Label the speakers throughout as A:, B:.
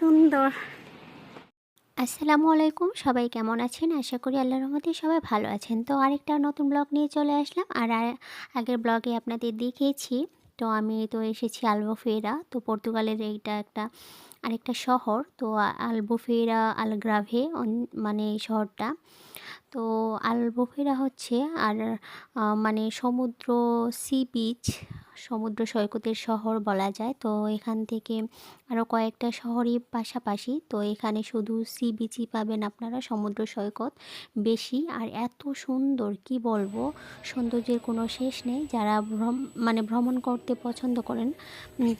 A: সুন্দর।
B: আসসালামু আলাইকুম, সবাই কেমন আছেন? আশা করি আল্লাহর রহমতে সবাই ভালো আছেন। তো আরেকটা নতুন ব্লগ নিয়ে চলে আসলাম, আর আগের ব্লগে আপনাদের দেখিয়েছি। তো আমি তো এসেছি আলবফেরা, তো পর্তুগালের এইটা একটা আরেকটা শহর, তো আলবোফেরা আলগ্রাভে মানে শহরটা। তো আলবোফেরা হচ্ছে আর মানে সমুদ্র সি বিচ, সমুদ্র সৈকতের শহর বলা যায়। তো এখান থেকে আরও কয়েকটা শহরই পাশাপাশি, তো এখানে শুধু সি বিচই পাবেন আপনারা, সমুদ্র সৈকত বেশি। আর এত সুন্দর, কি বলব, সৌন্দর্যের কোনো শেষ নেই। যারা ভ্রম মানে ভ্রমণ করতে পছন্দ করেন,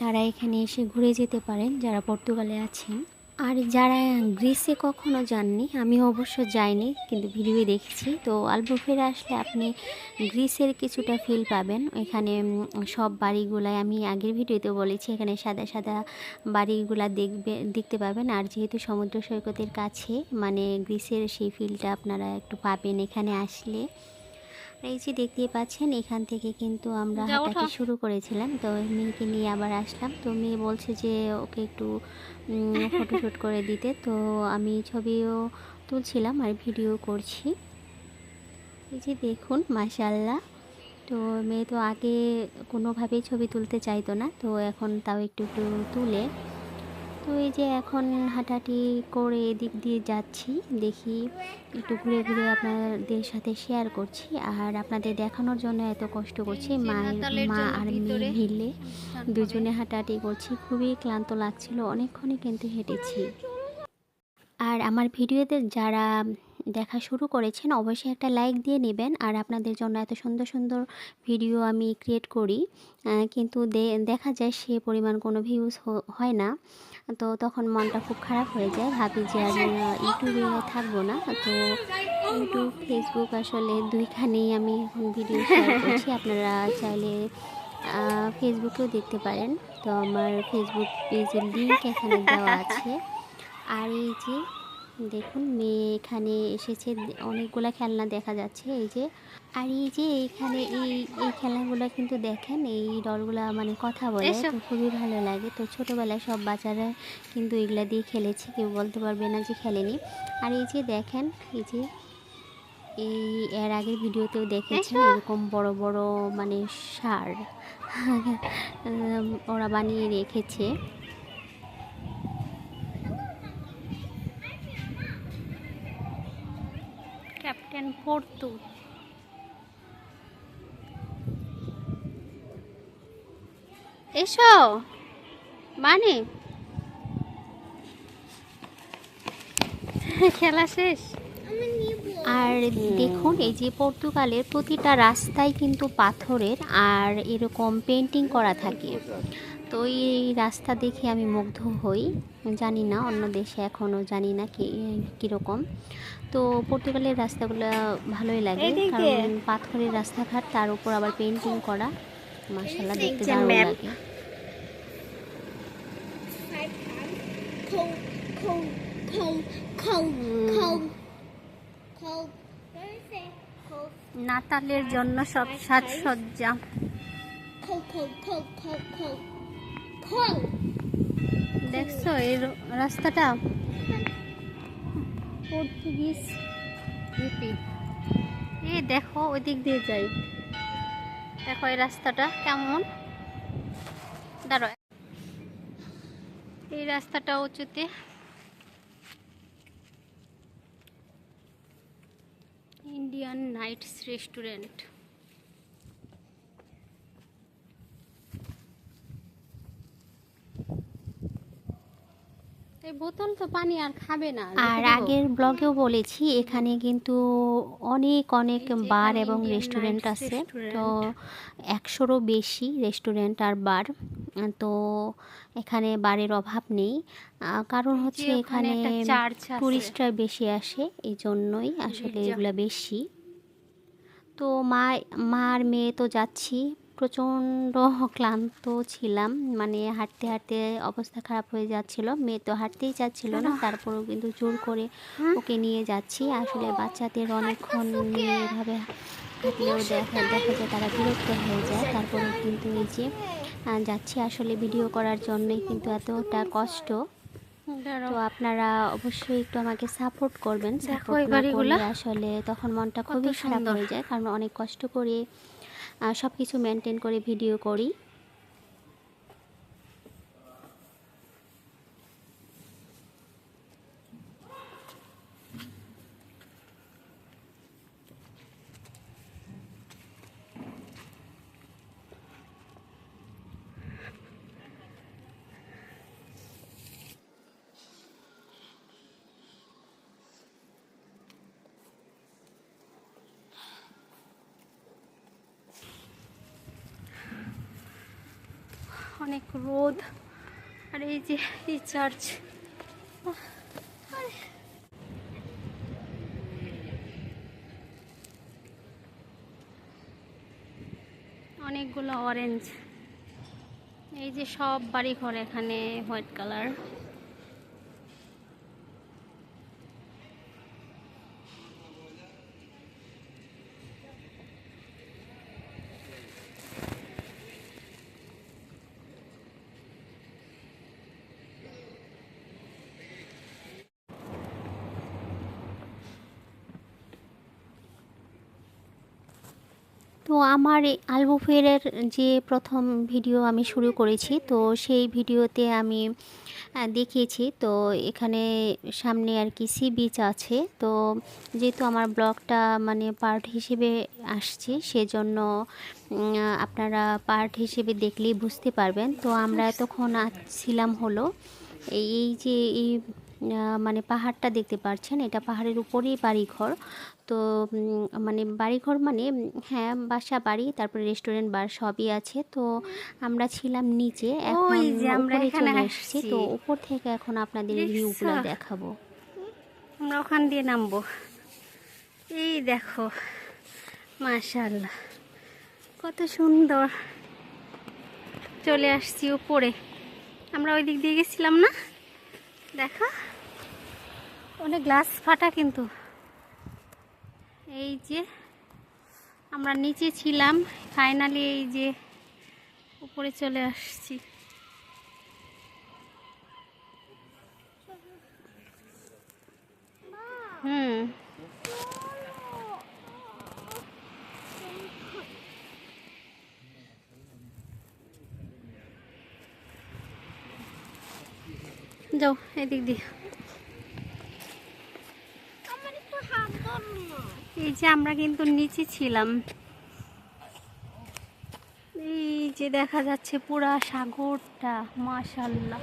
B: তারা এখানে এসে ঘুরে যেতে পারেন। যারা পর্তুগালে আছেন। আর যারা গ্রিসে কখনো যাননি আমি অবশ্য যাইনি, কিন্তু ভিডিও দেখেছি। তো আলবোফেরা আসলে আপনি গ্রিসের কিছুটা ফিল পাবেন। এখানে সব বাড়িগুলাই আমি আগের ভিডিওতে বলেছি, এখানে সাদা সাদা বাড়িগুলা দেখবে, দেখতে পাবেন। আর যেহেতু সমুদ্র সৈকতের কাছে মানে গ্রিসের সেই ফিলটা আপনারা একটু পাবেন এখানে আসলে। এই যে দেখতে পাচ্ছেন এখান থেকে কিন্তু আমরা
A: ওঠো।
B: শুরু করেছিলাম। তো মেয়েকে নিয়ে আবার আসলাম। তো মেয়ে বলছে যে ওকে একটু ফটোশ্যুট করে দিতে। তো আমি ছবিও তুলছিলাম আর ভিডিও করছি। এই যে দেখুন মাশাল্লাহ তো মেয়ে তো আগে কোনোভাবেই ছবি তুলতে চাইতো না। তো এখন তাও একটু একটু তুলে। তো এই যে এখন হাঁটাহাঁটি করে এদিক দিয়ে যাচ্ছি দেখি একটু ঘুরে ঘুরে আপনাদের সাথে শেয়ার করছি। আর আপনাদের দেখানোর জন্য এত কষ্ট করছি মায়ের মা আর মেয়ে মিলে দুজনে হাঁটাহাঁটি করছি খুবই ক্লান্ত লাগছিল অনেকক্ষণই কিন্তু হেঁটেছি। আর আমার ভিডিওতে যারা দেখা শুরু করেছেন অবশ্যই একটা লাইক দিয়ে নেবেন। আর আপনাদের জন্য এত সুন্দর সুন্দর ভিডিও আমি ক্রিয়েট করি কিন্তু দেখা যায় সে পরিমাণ কোনো ভিউজ হয় না। তো তখন মনটা খুব খারাপ হয়ে যায়। ভাবি যে আহ, ইউটিউবে থাকব না। তো ইউটিউব ফেসবুক আসলে দুইখানেই আমি এখন ভিডিও করছি। আপনারা চাইলে ফেসবুকেও দেখতে পারেন। তো আমার ফেসবুক পেজের লিঙ্ক এখানে দেওয়া আছে। আর এই যে দেখুন মেয়ে এখানে এসেছে অনেকগুলা খেলনা দেখা যাচ্ছে এই যে। আর এই যে এইখানে এই এই খেলাগুলো কিন্তু দেখেন এই ডলগুলা মানে কথা বলে তো খুবই ভালো লাগে। তো ছোটোবেলায় সব বাচ্চারা কিন্তু এগুলা দিয়ে খেলেছে কেউ বলতে পারবে না যে খেলেনি। আর এই যে দেখেন এই যে এই এর আগের ভিডিওতেও দেখেছেন এরকম বড় বড় মানে সার ওরা বানিয়ে রেখেছে।
A: ক্যাপ্টেন পর্তু এসো মানে। খেলা শেষ?
B: আর দেখুন এই যে পর্তুগালের প্রতিটা রাস্তায় কিন্তু পাথরের আর এরকম পেন্টিং করা থাকে। তো এই রাস্তা দেখে আমি মুগ্ধ হই। জানি না অন্য দেশে এখনও জানি না কি কীরকম। তো পর্তুগালের রাস্তাগুলো ভালোই লাগে কারণ পাথরের রাস্তাঘাট তার উপর আবার পেন্টিং করা মাসাল্লাহ দেখতে দারুণ লাগে।
A: নাতালের জন্য সব সাজসজ্জা। দেখছ, এই রাস্তাটা? পর্তুগিজ লিপি এই দেখো ওই দিক দিয়ে যাই। দেখো, এই রাস্তাটা কেমন? দাঁড়ো এই রাস্তাটা উঁচুতে। ইন্ডিয়ান নাইটস রেস্টুরেন্ট এই বোতল তো পানি আর খাবে না
B: আর আগের ব্লগেও বলেছি এখানে কিন্তু অনেক অনেক বার এবং রেস্টুরেন্ট আছে। তো একশোরও বেশি রেস্টুরেন্ট আর বার। তো এখানে বারের অভাব নেই। কারণ হচ্ছে এখানে টুরিস্টরা বেশি আসে এই জন্যই আসলে। এগুলা বেশি। তো মা মা আর মেয়ে তো যাচ্ছি। প্রচণ্ড ক্লান্ত ছিলাম। মানে হাঁটতে হাঁটতে অবস্থা খারাপ হয়ে যাচ্ছিল। মেয়ে তো হাঁটতেই চাচ্ছিল না। তারপরেও কিন্তু জোর করে ওকে নিয়ে যাচ্ছি। আসলে বাচ্চাদের অনেকক্ষণ নিয়ে এভাবে হাঁটলেও দেখা দেখা যায় তারা বিরক্ত হয়ে যায়। তারপরেও কিন্তু এই যে যাচ্ছি আসলে ভিডিও করার জন্যই কিন্তু এতটা কষ্ট। তো আপনারা অবশ্যই একটু আমাকে সাপোর্ট করবেন। সাপোর্ট আসলে তখন মনটা খুবই খারাপ হয়ে যায়। কারণ অনেক কষ্ট করে সব কিছু মেনটেন করে ভিডিও করি।
A: অনেক রোদ। আর এই যে, এই চার্চ। অনেকগুলো অরেঞ্জ এই যে সব বাড়ি ঘর এখানে হোয়াইট কালার
B: তো আমার আলবুফেরের যে প্রথম ভিডিও আমি শুরু করেছি তো সেই ভিডিওতে আমি দেখিয়েছি। তো এখানে সামনে আর কি সি বিচ আছে। তো যেহেতু আমার ব্লগটা মানে পার্ট হিসেবে আসছে সেজন্য আপনারা পার্ট হিসেবে দেখলেই বুঝতে পারবেন। তো আমরা এতক্ষণ ছিলাম হলো এই এই যে এই মানে পাহাড়টা দেখতে পাচ্ছেন এটা পাহাড়ের উপরেই বাড়িঘর। তো মানে বাড়িঘর মানে হ্যাঁ বাসা বাড়ি তারপরে রেস্টুরেন্ট বার সবই আছে। তো আমরা ছিলাম নিচে এখন
A: আমরা এখানে
B: এসেছি। তো উপর থেকে এখন আপনাদের? ভিউগুলো দেখাবো।
A: আমরা ওখান দিয়ে নামবো। এই দেখো মাশাল্লাহ কত সুন্দর। চলে আসছি উপরে। আমরা ওই দিক দিয়ে গেছিলাম না? দেখো। অনেক গ্লাস ফাটা কিন্তু। এই যে আমরা নিচে ছিলাম ফাইনালি এই যে উপরে চলে আসছি। হুম। যাও, এদিক দিয়ে
C: আমার একটু হাত ধরুন না
A: এই যে আমরা কিন্তু নিচে ছিলাম। এই যে দেখা যাচ্ছে পুরা সাগরটা মাশাল্লাহ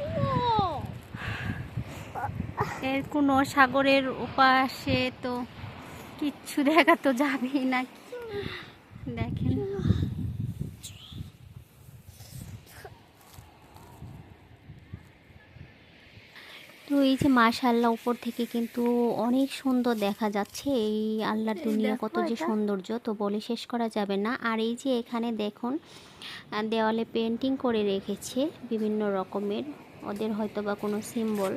A: এর কোনো সাগরের উপাসে তো কিচ্ছু দেখা তো যাবেই নাকি। দেখেন।
B: তো এই যে মাশাআল্লাহ উপর থেকে কিন্তু অনেক সুন্দর দেখা যাচ্ছে। এই আল্লাহর দুনিয়া কত যে সৌন্দর্য তো বলে শেষ করা যাবে না। আর এই যে এখানে দেখুন দেওয়ালে পেন্টিং করে রেখেছে বিভিন্ন রকমের ওদের হয়তো বা কোনো সিম্বল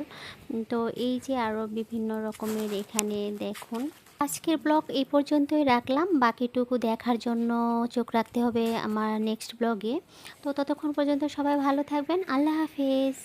B: তো এই যে আরও বিভিন্ন রকমের এখানে দেখুন। আজকের ব্লগ এই পর্যন্তই রাখলাম। বাকিটুকু দেখার জন্য চোখ রাখতে হবে আমার নেক্সট ব্লগে তো ততক্ষণ পর্যন্ত সবাই ভালো থাকবেন। আল্লাহ হাফেজ।